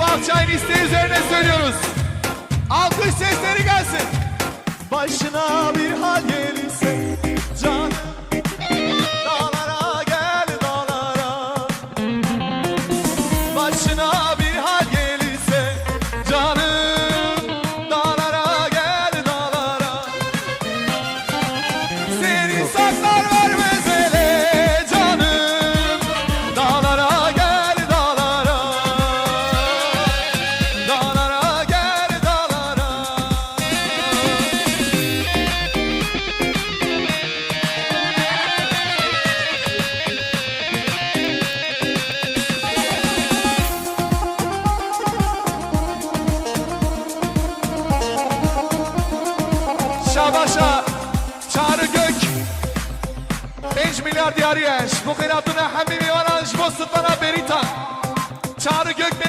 Yusuf isteği üzerine söylüyoruz. Alkış sesleri gelsin. Başına bir hal gelirse can. Dağlara gel dağlara. Başına bir hal gelirse canım. Dağlara gel dağlara. Seni saklar Şabaşa Çağrı Gök. 5 milyar diyar yaş Bu kıyafetine hemimi varanj Bu sıfana berita. Çağrı Gök